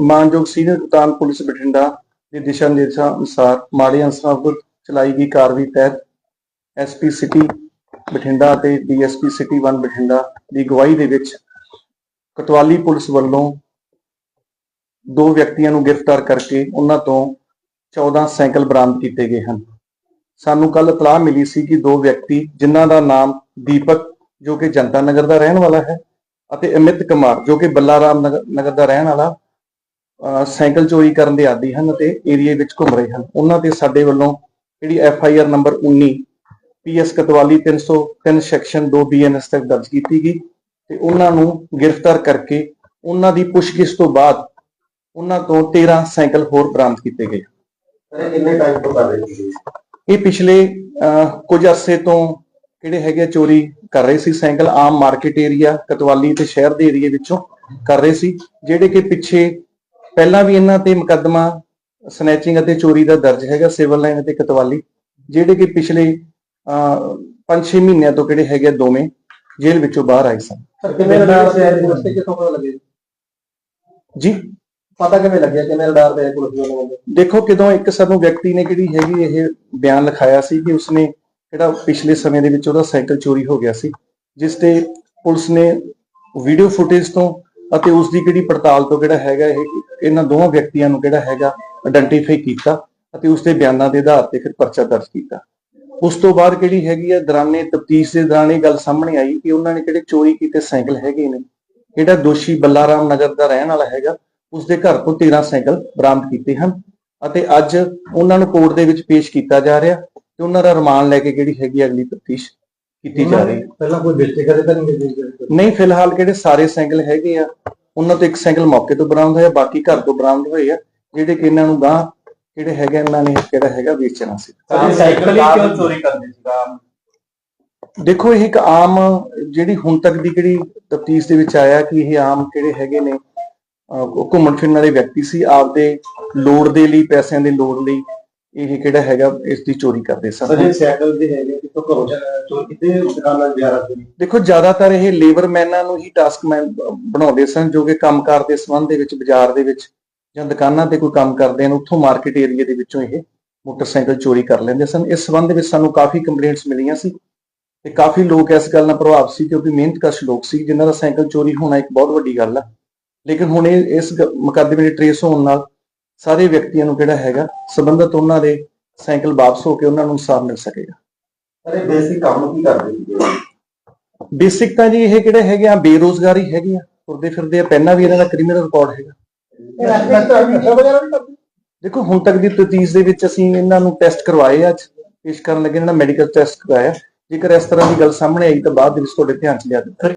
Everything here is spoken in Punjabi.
ਮਾਨਯੋਗ ਸੀਨੀਅਰ ਕਪਤਾਨ ਪੁਲਿਸ ਬਠਿੰਡਾ ਦੇ ਦਿਸ਼ਾ ਨਿਰਦੇਸ਼ਾਂ ਅਨੁਸਾਰ ਮਾੜੇ ਅਨਸਰਾਂ ਵਿਰੁੱਧ ਚਲਾਈ ਗਈ ਕਾਰਵਾਈ ਤਹਿਤ ਐਸਪੀ ਸਿਟੀ ਬਠਿੰਡਾ ਅਤੇ ਡੀਐਸਪੀ ਸਿਟੀ 1 ਬਠਿੰਡਾ ਦੀ ਅਗਵਾਈ ਦੇ ਵਿੱਚ ਕਤਵਾਲੀ ਪੁਲਿਸ ਵੱਲੋਂ ਦੋ ਵਿਅਕਤੀਆਂ ਨੂੰ ਗ੍ਰਿਫਤਾਰ ਕਰਕੇ ਉਹਨਾਂ ਤੋਂ 14 ਸਾਈਕਲ ਬਰਾਮਦ ਕੀਤੇ ਗਏ ਹਨ। ਸਾਨੂੰ ਕੱਲ ਇਤਲਾਹ ਮਿਲੀ ਸੀ ਕਿ ਦੋ ਵਿਅਕਤੀ ਜਿਨ੍ਹਾਂ ਦਾ ਨਾਮ ਦੀਪਕ, ਜੋ ਕਿ ਜਨਤਾ ਨਗਰ ਦਾ ਰਹਿਣ ਵਾਲਾ ਹੈ ਅਤੇ ਅਮਿਤ ਕੁਮਾਰ ਜੋ ਕਿ ਬੱਲਾਰਾਮ ਨਗਰ ਨਗਰ ਦਾ ਰਹਿਣ ਵਾਲਾ ਸਾਈਕਲ ਚੋਰੀ ਕਰਨ ਦੇ ਆਦੀ ਹਨ ਅਤੇ ਏਰੀਏ ਵਿੱਚ ਘੁੰਮ ਰਹੇ ਹਨ। ਉਹਨਾਂ ਤੇ ਸਾਡੇ ਵੱਲੋਂ ਜਿਹੜੀ F I R number 19 PS Kotwali 303 section 2 BNS ਤੱਕ ਦਰਜ ਕੀਤੀ ਗਈ ਤੇ ਉਹਨਾਂ ਨੂੰ ਗ੍ਰਿਫਤਾਰ ਕਰਕੇ ਉਹਨਾਂ ਦੀ ਪੁੱਛਗਿੱਛ ਤੋਂ ਬਾਅਦ ਉਹਨਾਂ ਤੋਂ 13 ਸਾਈਕਲ ਹੋਰ ਬਰਾਮਦ ਕੀਤੇ ਗਏ। ਕਿੰਨੇ ਟਾਈਮ ਤੋਂ ਕਰ ਰਹੇ ਸੀ? ਇਹ ਪਿਛਲੇ ਕੁਝ ਅਰਸੇ ਤੋਂ ਜਿਹੜੇ ਹੈਗੇ ਚੋਰੀ ਕਰ ਰਹੇ ਸੀ ਸਾਈਕਲ ਆਮ ਮਾਰਕੀਟ ਏਰੀਆ ਕਤਵਾਲੀ ਤੇ ਸ਼ਹਿਰ ਦੇ ਏਰੀਏ ਵਿੱਚੋਂ ਕਰ ਰਹੇ ਸੀ ਜਿਹੜੇ ਕਿ ਪਿੱਛੇ ਪਹਿਲਾਂ ਵੀ ਇਹਨਾਂ ਤੇ ਮੁਕੱਦਮਾ ਸਨੈਚਿੰਗ ਅਤੇ ਚੋਰੀ ਦਾ ਦਰਜ ਹੈਗਾ ਸਿਵਲ ਲਾਈਨ ਅਤੇ ਕਤਵਾਲੀ ਜਿਹੜੇ ਕਿ ਪਿਛਲੇ 5-6 ਮਹੀਨਿਆਂ ਤੋਂ ਕਿਹੜੇ ਹੈਗੇ ਦੋਵੇਂ ਜੇਲ੍ਹ ਵਿੱਚੋਂ ਬਾਹਰ ਆਏ ਸਨ। ਸਰ ਕਿਵੇਂ ਰਡਾਰ ਤੇ ਆਏ ਰਸਤੇ ਕਿੱਥੋਂ ਪਤਾ ਲੱਗੇ ਜੀ? ਪਤਾ ਕਿਵੇਂ ਲੱਗਿਆ? ਕਿਵੇਂ ਰਡਾਰ ਤੇ ਆਏ ਪੁਲਿਸ ਵਾਲੇ? ਦੇਖੋ ਕਿਦੋਂ ਇੱਕ ਸਾਨੂੰ ਵਿਅਕਤੀ ਨੇ ਜਿਹੜੀ ਹੈਗੀ ਇਹ ਬਿਆਨ ਲਿਖਾਇਆ ਸੀ ਕਿ ਉਸਨੇ ਜਿਹੜਾ ਪਿਛਲੇ ਸਮੇਂ ਦੇ ਵਿੱਚ ਉਹਦਾ ਸਾਈਕਲ ਚੋਰੀ ਹੋ ਗਿਆ ਸੀ, ਜਿਸ ਤੇ ਪੁਲਿਸ ਨੇ ਵੀਡੀਓ ਫੁਟੇਜ ਤੋਂ ਅਤੇ ਉਸ ਦੀ ਜਿਹੜੀ ਪੜਤਾਲ ਤੋਂ ਕਿਹੜਾ ਹੈਗਾ ਇਹ, ਇਹਨਾਂ ਦੋਵਾਂ ਵਿਅਕਤੀਆਂ ਨੂੰ ਕਿਹੜਾ ਹੈਗਾ ਆਇਡੈਂਟੀਫਾਈ ਕੀਤਾ ਅਤੇ ਉਸ ਦੇ ਬਿਆਨਾਂ ਦੇ ਆਧਾਰ ਤੇ ਫਿਰ ਪਰਚਾ ਦਰਜ ਕੀਤਾ। ਉਸ ਤੋਂ ਬਾਅਦ ਕਿਹੜੀ ਹੈਗੀ ਹੈ ਦੌਰਾਨੇ ਤਫਤੀਸ਼ ਦੇ ਦੌਰਾਨ ਇਹ ਗੱਲ ਸਾਹਮਣੇ ਆਈ ਕਿ ਉਹਨਾਂ ਨੇ ਕਿਹੜੇ ਚੋਰੀ ਕੀਤੇ ਸਾਈਕਲ ਹੈਗੇ ਨੇ। ਜਿਹੜਾ ਦੋਸ਼ੀ ਬੱਲਾਰਾਮ ਨਗਰ ਦਾ ਰਹਿਣ ਵਾਲਾ ਹੈਗਾ ਉਸ ਦੇ ਘਰ ਤੋਂ 13 ਸਾਈਕਲ ਬਰਾਮਦ ਕੀਤੇ ਹਨ ਅਤੇ ਅੱਜ ਉਹਨਾਂ ਨੂੰ ਕੋਰਟ ਦੇ ਵਿੱਚ ਪੇਸ਼ ਕੀਤਾ ਜਾ ਰਿਹਾ। ਤੇ ਉਹਨਾਂ ਦਾ ਰਿਮਾਂਡ ਲੈ ਕੇ ਜਿਹੜੀ ਹੈਗੀ ਅਗਲੀ ਤਫਤੀਸ਼ ਕੀਤੀ ਜਾ ਰਹੀ ਹੈ। ਪਹਿਲਾਂ ਕੋਈ ਵੇਚੇ ਕਦੇ ਤਾਂ ਨਹੀਂ ਨਹੀਂ ਫਿਲਹਾਲ ਕਿਹੜੇ ਸਾਰੇ ਸਾਈਕਲ ਹੈਗੇ ਆ ਉਹਨਾਂ ਤੋਂ ਇੱਕ ਸਾਈਕਲ ਮੌਕੇ ਤੋਂ ਬਰਾਮਦ ਹੋਇਆ ਬਾਕੀ ਘਰ ਤੋਂ ਬਰਾਮਦ ਹੋਏ ਆ ਜਿਹੜੇ ਕਿ ਇਹਨਾਂ ਨੂੰ ਗਾਂ ਜਿਹੜੇ ਹੈਗੇ ਇਹਨਾਂ ਨੇ ਕਿਹੜਾ ਹੈਗਾ ਵੇਚਣਾ ਸੀ। ਸਾਈਕਲ ਹੀ ਕਿਉਂ ਚੋਰੀ ਕਰਦੇ ਸੀ? ਦੇਖੋ ਇਹ ਇੱਕ ਆਮ ਜਿਹੜੀ ਹੁਣ ਤੱਕ ਦੀ ਜਿਹੜੀ ਤਫਤੀਸ਼ ਦੇ ਵਿੱਚ ਆਇਆ ਕਿ ਇਹ ਆਮ ਕਿਹੜੇ ਹੈਗੇ ਨੇ ਘੁੰਮਣ ਫਿਰਨ ਵਾਲੇ ਵਿਅਕਤੀ ਸੀ ਆਪਦੇ ਲੋੜ ਦੇ ਲਈ ਪੈਸਿਆਂ ਦੇ ਲੋੜ ਲਈ ਇਹ ਕਿਹੜਾ ਹੈਗਾ ਇਸ ਦੀ ਚੋਰੀ ਕਰਦੇ ਸਨ। ਸਜੇ ਸਾਈਕਲ ਦੇ ਹੈਗੇ ਕਿੱਥੋਂ ਘਰੋਂ ਚੋਰੀ ਕੀਤੇ ਦੁਕਾਨਾਂ ਵਿਆਰਾ ਚੋਰੀ ਦੇਖੋ ਜ਼ਿਆਦਾਤਰ ਇਹ ਲੇਬਰਮੈਨਾਂ ਨੂੰ ਹੀ ਟਾਸਕਮੈਨ ਬਣਾਉਂਦੇ ਸਨ ਜੋ ਕਿ ਕੰਮਕਾਰ ਦੇ ਸੰਬੰਧ ਦੇ ਵਿੱਚ ਬਾਜ਼ਾਰ ਦੇ ਵਿੱਚ ਜਾਂ ਦੁਕਾਨਾਂ ਤੇ ਕੋਈ ਕੰਮ ਕਰਦੇ ਹਨ ਉੱਥੋਂ ਮਾਰਕੀਟ ਏਰੀਆ ਦੇ ਵਿੱਚੋਂ ਇਹ ਮੋਟਰਸਾਈਕਲ ਚੋਰੀ ਕਰ ਲੈਂਦੇ ਸਨ। ਇਸ ਸੰਬੰਧ ਵਿੱਚ ਸਾਨੂੰ ਕਾਫੀ ਕੰਪਲੇਂਟਸ ਮਿਲੀਆਂ ਸੀ ਤੇ ਕਾਫੀ ਲੋਕ ਇਸ ਗੱਲ ਨਾਲ ਪ੍ਰਭਾਵਿਤ ਸੀ ਕਿਉਂਕਿ ਮਿਹਨਤਕਸ਼ ਲੋਕ ਸੀ ਜਿਨ੍ਹਾਂ ਦਾ ਸਾਈਕਲ ਚੋਰੀ ਹੋਣਾ ਇੱਕ ਬਹੁਤ ਵੱਡੀ ਗੱਲ ਆ। ਲੇਕਿਨ ਹੁਣ ਇਹ ਇਸ ਮੁਕੱਦਮੇ ਦੇ ਟਰੇਸ ਹੋਣ ਨਾਲ ਸਾਰੇ ਵਿਅਕਤੀਆਂ ਨੂੰ ਕਿਹੜਾ ਹੈਗਾ ਸੰਬੰਧਤ ਉਹਨਾਂ ਦੇ ਸਾਈਕਲ ਵਾਪਸ ਹੋ ਕੇ ਉਹਨਾਂ ਨੂੰ ਇਨਸਾਫ ਮਿਲ ਸਕੇਗਾ। ਅਰੇ ਬੇਸਿਕ ਕੰਮ ਕੀ ਕਰਦੇ ਸੀ ਬੇਸਿਕ ਤਾਂ ਜੀ ਇਹ ਕਿਹੜੇ ਹੈਗੇ ਆ? ਬੇਰੋਜ਼ਗਾਰੀ ਹੈਗੀ ਆ। ਤੁਰਦੇ ਫਿਰਦੇ ਆ। ਪਹਿਲਾਂ ਵੀ ਇਹਨਾਂ ਦਾ ਕ੍ਰਿਮੀਨਲ ਰਿਕਾਰਡ ਹੈਗਾ। ਦੇਖੋ ਹੁਣ ਤੱਕ ਦੀ ਤਫਤੀਸ਼ ਦੇ ਵਿੱਚ ਅਸੀਂ ਇਹਨਾਂ ਨੂੰ ਟੈਸਟ ਕਰਵਾਏ ਅੱਜ। ਪੇਸ਼ ਕਰਨ ਲੱਗੇ ਇਹਨਾਂ ਦਾ ਮੈਡੀਕਲ ਟੈਸਟ ਕਰਾਇਆ ਜੇਕਰ ਇਸ ਤਰ੍ਹਾਂ ਦੀ ਗੱਲ ਸਾਹਮਣੇ ਆਈ ਤਾਂ ਬਾਅਦ ਦੇ ਵਿੱਚ ਤੁਹਾਡੇ ਧਿਆਨ ਚ ਲਿਆ ਦਿੱਤਾ।